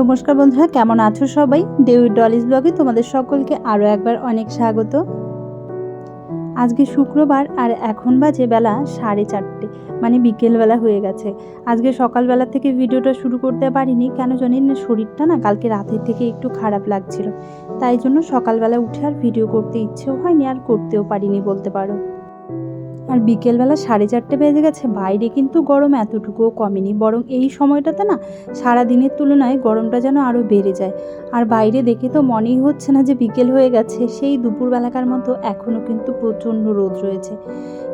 নমস্কার বন্ধুরা, কেমন আছো সবাই? ডেউ ডলিস ব্লগে তোমাদের সকলকে আরও একবার অনেক স্বাগত। আজকে শুক্রবার আর এখন বাজে বেলা সাড়ে চারটে মানে বিকেলবেলা হয়ে গেছে। আজকে সকালবেলা থেকে ভিডিওটা শুরু করতে পারিনি, কেন জানি না শরীরটা না কালকে রাতের থেকে একটু খারাপ লাগছিল। তাই জন্য সকালবেলা উঠে আর ভিডিও করতে ইচ্ছেও হয়নি, আর করতেও পারিনি বলতে পারো। আর বিকেলবেলা সাড়ে চারটে বেজে গেছে। বাইরে কিন্তু গরম এতটুকুও কমেনি। বরং এই সময়টাতে না সারা দিনের তুলনায় গরমটা যেন আরও বেড়ে যায়। আর বাইরে দেখে তো মনেই হচ্ছে না যে বিকেল হয়ে গেছে। সেই দুপুরবেলাকার মতো এখনও কিন্তু প্রচণ্ড রোদ রয়েছে।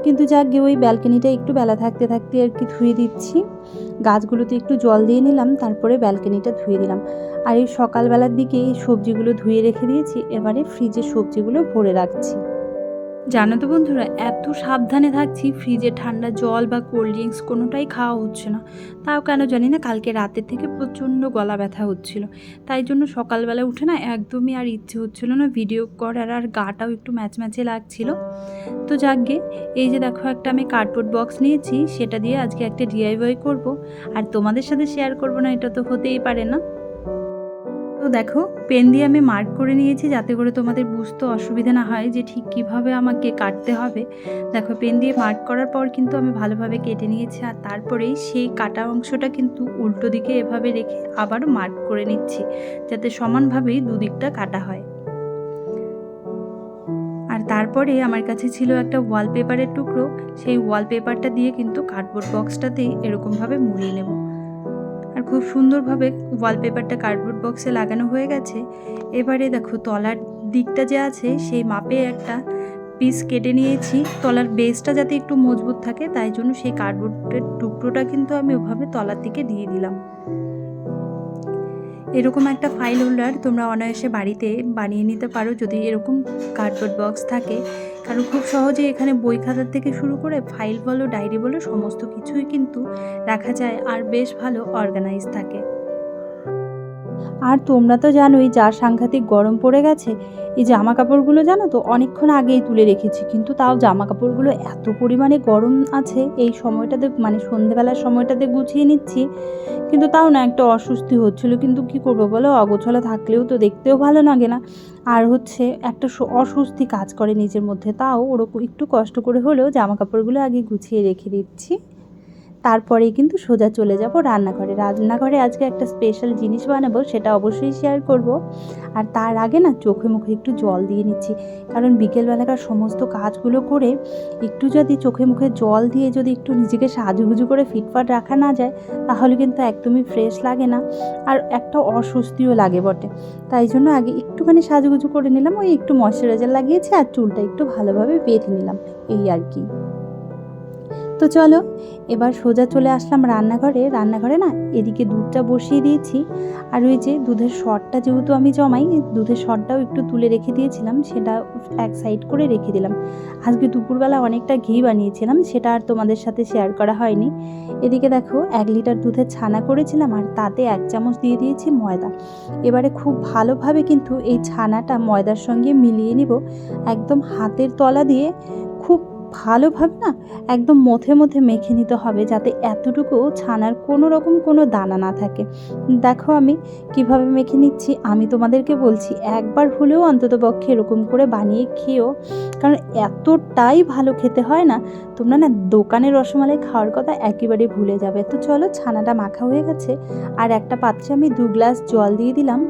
কিন্তু যাক গিয়ে ওই ব্যালকনিটা একটু বেলা থাকতে থাকতে আর কি ধুয়ে দিচ্ছি। গাছগুলোতে একটু জল দিয়ে নিলাম, তারপরে ব্যালকনিটা ধুয়ে দিলাম। আর এই সকালবেলার দিকে এই সবজিগুলো ধুয়ে রেখে দিয়েছি। এবারে ফ্রিজে সবজিগুলো ভরে রাখছি। জানো তো বন্ধুরা, এত সাবধানে থাকছি, ফ্রিজে ঠান্ডা জল বা কোল্ড ড্রিঙ্কস কোনোটাই খাওয়া হচ্ছে না। তাও কেন জানি না, কালকে রাতের থেকে প্রচণ্ড গলা ব্যথা হচ্ছিল। তাই জন্য সকালবেলা উঠে না একদমই আর ইচ্ছে হচ্ছিল না ভিডিও করার, আর গাটাও একটু ম্যাচ ম্যাচে লাগছিল। তো যাকগে, এই যে দেখো একটা আমি কার্ডবোর্ড বক্স নিয়েছি, সেটা দিয়ে আজকে একটা ডিআইওয়াই করব। আর তোমাদের সাথে শেয়ার করব না, এটা তো হতেই পারে না। তো দেখো পেন দিয়ে আমি মার্ক করে নিয়েছি যাতে করে তোমাদের বুঝতে অসুবিধা না হয় যে ঠিক কীভাবে আমাকে কাটতে হবে। দেখো পেন দিয়ে মার্ক করার পর কিন্তু আমি ভালোভাবে কেটে নিয়েছি আর তারপরেই সেই কাটা অংশটা কিন্তু উল্টো দিকে এভাবে রেখে আবার মার্ক করে নিচ্ছি, যাতে সমানভাবেই দুদিকটা কাটা হয়। আর তারপরে আমার কাছে ছিল একটা ওয়ালপেপারের টুকরো, সেই ওয়ালপেপারটা দিয়ে কিন্তু কার্ডবোর্ড বক্সটাতেই এরকমভাবে মুড়িয়ে নেব। খুব সুন্দরভাবে ওয়ালপেপারটা কার্ডবোর্ড বক্সে লাগানো হয়ে গেছে। এবারে দেখো তলার দিকটা যে আছে, সেই মাপে একটা পিস কেটে নিয়েছি। তলার বেসটা যাতে একটু মজবুত থাকে, তাই জন্য সেই কার্ডবোর্ডের টুকরোটা কিন্তু আমি ওভাবে তলার দিকে দিয়ে দিলাম। এরকম একটা ফাইল হোল্ডার তোমরা অনায়াসে বাড়িতে বানিয়ে নিতে পারো যদি এরকম কার্ডবোর্ড বক্স থাকে। কারণ খুব সহজে এখানে বই খাতার থেকে শুরু করে ফাইল বলো ডায়েরি বলো, সমস্ত কিছুই কিন্তু রাখা যায়। আর বেশ ভালো অর্গানাইজ থাকে। আর তোমরা তো জানোই যা সাংঘাতিক গরম পড়ে গেছে, এই জামা কাপড়গুলো জানো তো, অনেকক্ষণ আগেই তুলে রেখেছি, কিন্তু তাও জামা কাপড়গুলো এত পরিমাণে গরম আছে, এই সময়টাতে মানে সন্ধেবেলার সময়টাতে গুছিয়ে নিচ্ছি, কিন্তু তাও না একটা অস্বস্তি হচ্ছিল, কিন্তু কি করব বলো, অগোছলা থাকলেও তো দেখতেও ভালো লাগে না, আর হচ্ছে একটা অস্বস্তি কাজ করে নিজের মধ্যে, তাও ওরকম একটু কষ্ট করে হলেও জামা কাপড়গুলো আগে গুছিয়ে রেখে দিচ্ছি। তারপরেই কিন্তু সোজা চলে যাব রান্নাঘরে। রান্নাঘরে আজকে একটা স্পেশাল জিনিস বানাবো, সেটা অবশ্যই শেয়ার করব। আর তার আগে না চোখে মুখে একটু জল দিয়ে নিচ্ছি। কারণ বিকেলবেলাকার সমস্ত কাজগুলো করে একটু যদি চোখে মুখে জল দিয়ে যদি একটু নিজেকে সাজুগুজু করে ফিটফাট রাখা না যায়, তাহলে কিন্তু একদমই ফ্রেশ লাগে না। আর একটা অস্বস্তিও লাগে বটে। তাই জন্য আগে একটুখানি সাজুগুজু করে নিলাম, ওই একটু ময়শ্চারাইজার লাগিয়েছি আর চুলটা একটু ভালোভাবে বেঁধে নিলাম। এই আর কি। তো চলো, এবার সোজা চলে আসলাম রান্নাঘরে। রান্নাঘরে না এদিকে দুধটা বসিয়ে দিয়েছি। আর ওই যে দুধের শটটা যেহেতু আমি জমাই, দুধের শটটাও একটু তুলে রেখে দিয়েছিলাম, সেটা এক সাইড করে রেখে দিলাম। আজকে দুপুরবেলা অনেকটা ঘি বানিয়েছিলাম, সেটা আর তোমাদের সাথে শেয়ার করা হয়নি। এদিকে দেখো, এক লিটার দুধের ছানা করেছিলাম, আর তাতে এক চামচ দিয়ে দিয়েছি ময়দা। এবারে খুব ভালোভাবে কিন্তু এই ছানাটা ময়দার সঙ্গে মিলিয়ে নিব, একদম হাতের তলা দিয়ে। খুব ভালোভাবে না একদম মথে মথে মেখে নিতে হবে যাতে এতটুকু ছানার কোনো রকম কোনো দানা না থাকে। দেখো আমি কীভাবে মেখে নিচ্ছি। আমি তোমাদেরকে বলছি, একবার হলেও অন্তত পক্ষে এরকম করে বানিয়ে খেও কারণ এতটাই ভালো খেতে হয় না, তোমরা না দোকানের রসমালাই খাওয়ার কথা একেবারে ভুলে যাবে। তো চলো ছানাটা মাখা হয়ে গেছে, আর একটা পাত্রে আমি দু গ্লাস জল দিয়ে দিলাম,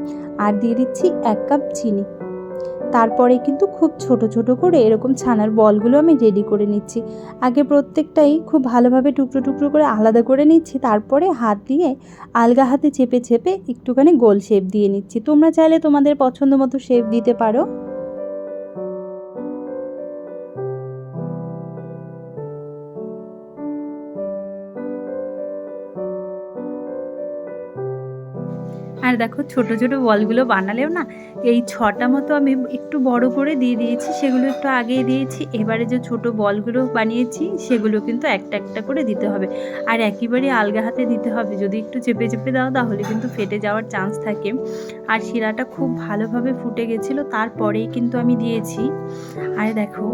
আর দিয়ে দিচ্ছি এক কাপ চিনি। তারপরে কিন্তু খুব ছোট ছোট করে এরকম ছানার বলগুলো আমি রেডি করে নিচ্ছি। আগে প্রত্যেকটাই খুব ভালোভাবে টুকরো টুকরো করে আলাদা করে নিচ্ছি, তারপরে হাত দিয়ে আলগা হাতে চেপে চেপে একটুখানি গোল শেপ দিয়ে নিচ্ছি। তোমরা চাইলে তোমাদের পছন্দ মতো শেপ দিতে পারো। আর দেখো ছোট ছোট বলগুলো বানালেও না, এই ছটা মতো আমি একটু বড় করে দিয়ে দিয়েছি, সেগুলো একটু আগেই দিয়েছি। এবারে যে ছোট বলগুলো বানিয়েছি, সেগুলো কিন্তু একটা একটা করে দিতে হবে। আর একেবারে আলগা হাতে দিতে হবে। যদি একটু চেপে চেপে দাও, তাহলে কিন্তু ফেটে যাওয়ার চান্স থাকে। আর শিরাটা খুব ভালোভাবে ফুটে গেছিল, তারপরেই কিন্তু আমি দিয়েছি। আর দেখো,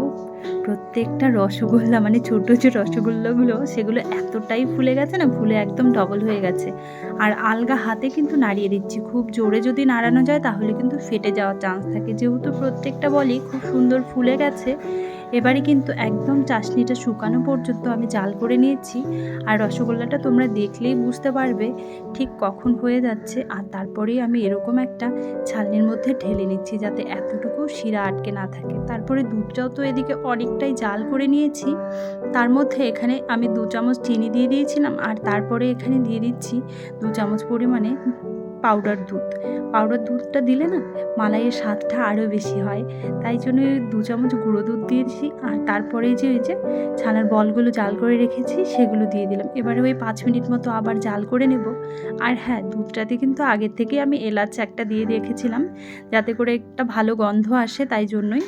প্রত্যেকটা রসগোল্লা মানে ছোট যে রসগোল্লাগুলো, সেগুলো এতটাই ফুলে গেছে না, ফুলে একদম ডবল হয়ে গেছে। আর আলগা হাতে কিন্তু নাড়িয়ে দিচ্ছি। খুব জোরে যদি নাড়ানো যায় তাহলে কিন্তু ফেটে যাওয়ার চান্স থাকে। যেহেতু প্রত্যেকটা বলই খুব সুন্দর ফুলে গেছে এবারে কিন্তু একদম চাশনিটা শুকানো পর্যন্ত আমি জাল করে নিয়েছি। আর রসগোল্লাটা তোমরা দেখলেই বুঝতে পারবে ঠিক কখন হয়ে যাচ্ছে। আর তারপরেই আমি এরকম একটা ছালনির মধ্যে ঢেলে নিচ্ছি যাতে এতটুকু শিরা আটকে না থাকে। তারপরে দুধটাও তো এদিকে অনেকটাই জাল করে নিয়েছি। তার মধ্যে এখানে আমি দু চামচ চিনি দিয়ে দিয়েছিলাম। আর তারপরে এখানে দিয়ে দিচ্ছি দু চামচ পরিমাণে পাউডার দুধ। পাউডার দুধটা দিলে না মালাইয়ের স্বাদটা আরও বেশি হয়। তাই জন্য দু চামচ গুঁড়ো দুধ দিয়েছি আর তারপরে যে ওই যে ছানার বলগুলো জাল করে রেখেছি সেগুলো দিয়ে দিলাম। এবারে ওই পাঁচ মিনিট মতো আবার জাল করে নেব। আর হ্যাঁ দুধটাতে কিন্তু আগের থেকে আমি এলাচ একটা দিয়ে রেখেছিলাম যাতে করে একটা ভালো গন্ধ আসে তাই জন্যই।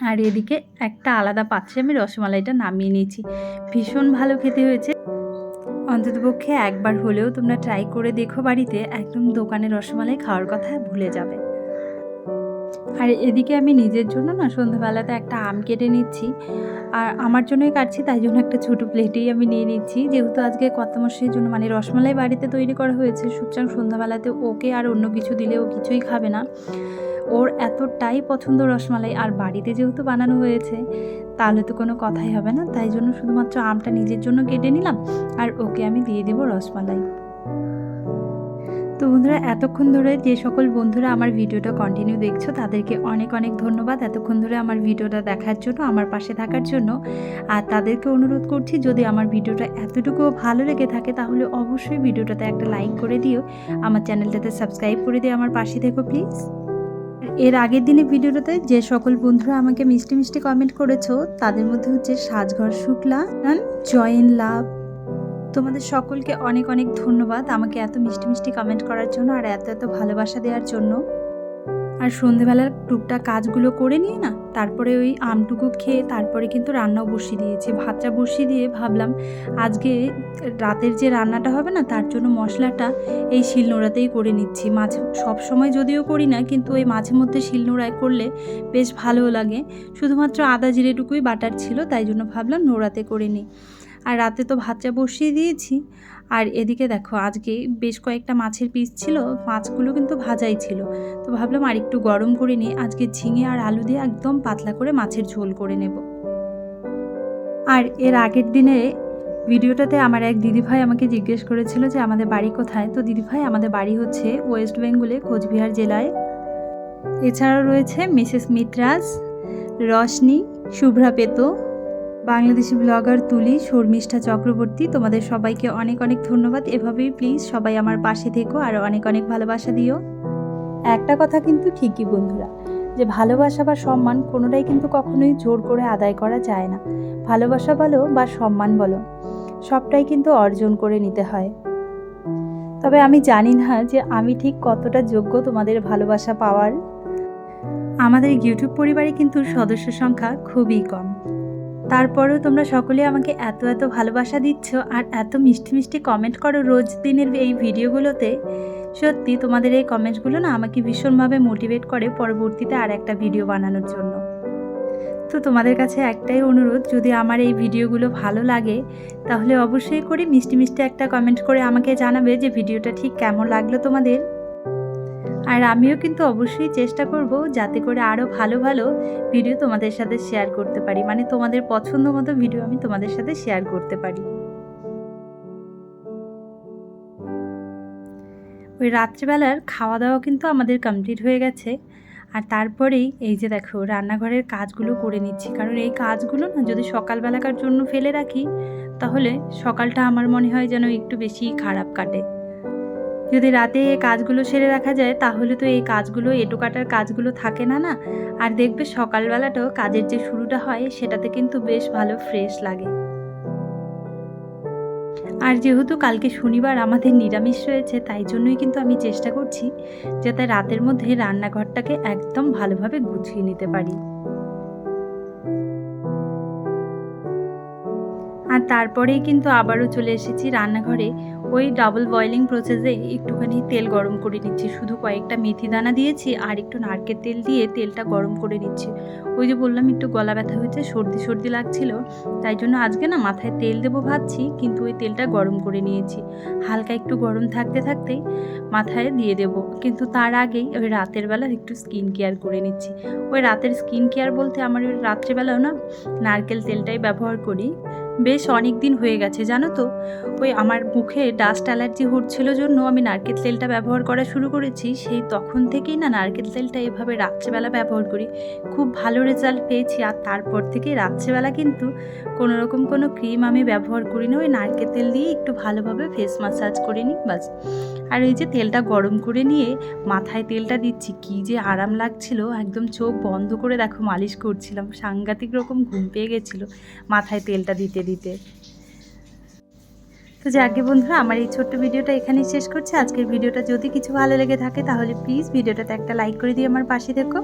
আর এদিকে একটা আলাদা পাত্রে আমি রসমালাইটা নামিয়ে নিয়েছি। ভীষণ ভালো খেতে হয়েছে। অন্ততপক্ষে একবার হলেও তোমরা ট্রাই করে দেখো বাড়িতে, একদম দোকানে রসমালাই খাওয়ার কথা ভুলে যাবে। আর এদিকে আমি নিজের জন্য না সন্ধ্যাবেলাতে একটা আম কেটে নিচ্ছি, আর আমার জন্যই কাটছি, তাই জন্য একটা ছোটো প্লেটেই আমি নিয়ে নিচ্ছি। যেহেতু আজকে কর্তামশাইয়ের জন্য মানে রসমালাই বাড়িতে তৈরি করা হয়েছে, সুতরাং সন্ধ্যাবেলাতে ওকে আর অন্য কিছু দিলে ও কিছুই খাবে না। ওর এতটাই পছন্দ রসমালাই আর বাড়িতে যেহেতু বানানো হয়েছে, তাহলে তো কোনো কথাই হবে না। তাই জন্য শুধুমাত্র আমটা নিজের জন্য কেটে নিলাম আর ওকে আমি দিয়ে দেবো রসমালাই। তো বন্ধুরা, এতক্ষণ ধরে যে সকল বন্ধুরা আমার ভিডিওটা কন্টিনিউ দেখছ, তাদেরকে অনেক অনেক ধন্যবাদ এতক্ষণ ধরে আমার ভিডিওটা দেখার জন্য, আমার পাশে থাকার জন্য। আর তাদেরকে অনুরোধ করছি, যদি আমার ভিডিওটা এতটুকুও ভালো লেগে থাকে, তাহলে অবশ্যই ভিডিওটাতে একটা লাইক করে দিও। আমার চ্যানেলটাতে সাবস্ক্রাইব করে দিয়ে আমার পাশে থেকো প্লিজ এর আগের দিনে ভিডিওটাতে যে সকল বন্ধুরা আমাকে মিষ্টি মিষ্টি কমেন্ট করেছ, তাদের মধ্যে হচ্ছে সাজঘর শুক্লা জয়েন লাভ তোমাদের সকলকে অনেক অনেক ধন্যবাদ আমাকে এত মিষ্টি মিষ্টি কমেন্ট করার জন্য আর এত এত ভালোবাসা দেওয়ার জন্য। আর সন্ধেবেলার টুকটা কাজগুলো করে নিয়ে না তারপরে ওই আমটুকু খেয়ে তারপরে কিন্তু রান্নাও বসিয়ে দিয়েছি। ভাতটা বসিয়ে দিয়ে ভাবলাম আজকে রাতের যে রান্নাটা হবে না, তার জন্য মশলাটা এই শিলনোড়াতেই করে নিচ্ছি। মাঝে সব সময় যদিও করি না, কিন্তু ওই মাঝে মধ্যে শিলনোড়ায় করলে বেশ ভালোও লাগে। শুধুমাত্র আদা জিরেটুকুই বাটার ছিল, তাই জন্য ভাবলাম নোড়াতে করে নিই। আর রাতে তো ভাতটা বসিয়ে দিয়েছি। আর এদিকে দেখো, আজকে বেশ কয়েকটা মাছের পিস ছিল, মাছগুলো কিন্তু ভাজাই ছিল। তো ভাবলাম আর একটু গরম করে নিই, আজকে ঝিঙে আর আলু দিয়ে একদম পাতলা করে মাছের ঝোল করে নেব। আর এর আগের দিনে ভিডিওটাতে আমার এক দিদিভাই আমাকে জিজ্ঞেস করেছিল যে আমাদের বাড়ি কোথায়? তো দিদিভাই আমাদের বাড়ি হচ্ছে ওয়েস্ট বেঙ্গলে, কোচবিহার জেলায়। এছাড়াও রয়েছে মিসেস মিত্রাস রশনি, শুভ্রা পেতো বাংলাদেশি ব্লগার তুলি শর্মিষ্ঠা চক্রবর্তী, তোমাদের সবাইকে অনেক অনেক ধন্যবাদ। এভাবেই প্লিজ সবাই আমার পাশে থেকো আর অনেক অনেক ভালোবাসা দিও। একটা কথা কিন্তু ঠিকই বন্ধুরা, যে ভালোবাসা বা সম্মান কোনোটাই কিন্তু কখনোই জোর করে আদায় করা যায় না। ভালোবাসা বলো বা সম্মান বলো, সবটাই কিন্তু অর্জন করে নিতে হয়। তবে আমি জানি না যে আমি ঠিক কতটা যোগ্য তোমাদের ভালোবাসা পাওয়ার। আমাদের ইউটিউব পরিবারে কিন্তু সদস্য সংখ্যা খুবই কম। তারপরেও তোমরা সকলে আমাকে এত এত ভালোবাসা দিচ্ছ আর এত মিষ্টি মিষ্টি কমেন্ট করো রোজ দিনের এই ভিডিওগুলোতে। সত্যি তোমাদের এই কমেন্টসগুলো না আমাকে ভীষণভাবে মোটিভেট করে পরবর্তীতে আর একটা ভিডিও বানানোর জন্য। তো তোমাদের কাছে একটাই অনুরোধ, যদি আমার এই ভিডিওগুলো ভালো লাগে, তাহলে অবশ্যই করে মিষ্টি মিষ্টি একটা কমেন্ট করে আমাকে জানাবে যে ভিডিওটা ঠিক কেমন লাগল তোমাদের। আর আমিও কিন্তু অবশ্যই চেষ্টা করব যাতে করে আরও ভালো ভালো ভিডিও তোমাদের সাথে শেয়ার করতে পারি। মানে তোমাদের পছন্দ মতো ভিডিও আমি তোমাদের সাথে শেয়ার করতে পারি। ওই রাত্রিবেলার খাওয়া দাওয়া কিন্তু আমাদের কমপ্লিট হয়ে গেছে। আর তারপরেই এই যে দেখো, রান্নাঘরের কাজগুলো করে নিচ্ছি। কারণ এই কাজগুলো না যদি সকালবেলাকার জন্য ফেলে রাখি, তাহলে সকালটা আমার মনে হয় যেন একটু বেশি খারাপ কাটে। যদি রাতে এই কাজগুলো সেরে রাখা যায়, তাহলে তো এই কাজগুলো এটো কাটার কাজগুলো থাকে না না? আর দেখবে সকালবেলাটাও কাজের যে শুরুটা হয়, সেটাতে কিন্তু বেশ ভালো ফ্রেশ লাগে। আর যেহেতু কালকে শনিবার আমাদের নিরামিষ রয়েছে, তাই জন্যই কিন্তু আমি চেষ্টা করছি যাতে রাতের মধ্যে রান্নাঘরটাকে একদম ভালোভাবে গুছিয়ে নিতে পারি। আর তারপরেই কিন্তু আবারও চলে এসেছি রান্নাঘরে। ওই ডাবল বয়লিং প্রসেসে একটুখানি তেল গরম করে নিচ্ছি। শুধু কয়েকটা মেথি দানা দিয়েছি আর একটু নারকেল তেল দিয়ে তেলটা গরম করে নিচ্ছি। ওই যে বললাম, একটু গলা ব্যথা হয়েছে, সর্দি সর্দি লাগছিল। তাই জন্য আজকে না মাথায় তেল দেবো ভাবছি, কিন্তু ওই তেলটা গরম করে নিয়েছি। হালকা একটু গরম থাকতে থাকতেই মাথায় দিয়ে দেব। কিন্তু তার আগেই ওই রাতের বেলা একটু স্কিন কেয়ার করে নিচ্ছি। ওই রাতের স্কিন কেয়ার বলতে আমার ওই রাত্রেবেলাও না নারকেল তেলটাই ব্যবহার করি। বেশ অনেক দিন হয়ে গেছে, জানো তো? ওই আমার মুখে ডাস্ট অ্যালার্জি হচ্ছিল জন্য আমি নারকেল তেলটা ব্যবহার করা শুরু করেছি। সেই তখন থেকেই না নারকেল তেলটা এভাবে রাত্রেবেলা ব্যবহার করি। খুব ভালো রেজাল্ট পেয়েছি আর তারপর থেকে রাত্রেবেলা কিন্তু কোনো রকম কোনো ক্রিম আমি ব্যবহার করি না ওই নারকেল তেল দিয়ে একটু ভালোভাবে ফেস মাসাজ করে নিই, বাস। আর এই যে তেলটা গরম করে নিয়ে মাথায় তেলটা দিচ্ছি, কি যে আরাম লাগছিল। একদম চোখ বন্ধ করে দেখো মালিশ করছিলাম। সাংঘাতিক রকম ঘুম পেয়ে গেছিল মাথায় তেলটা দিতে দিতে। তো যাকে বন্ধুরা, আমার এই ছোট্ট ভিডিওটা এখানেই শেষ করছি। আজকের ভিডিওটা যদি কিছু ভালো লেগে থাকে তাহলে প্লিজ ভিডিওটাতে একটা লাইক করে দিয়ে আমার পাশে দেখো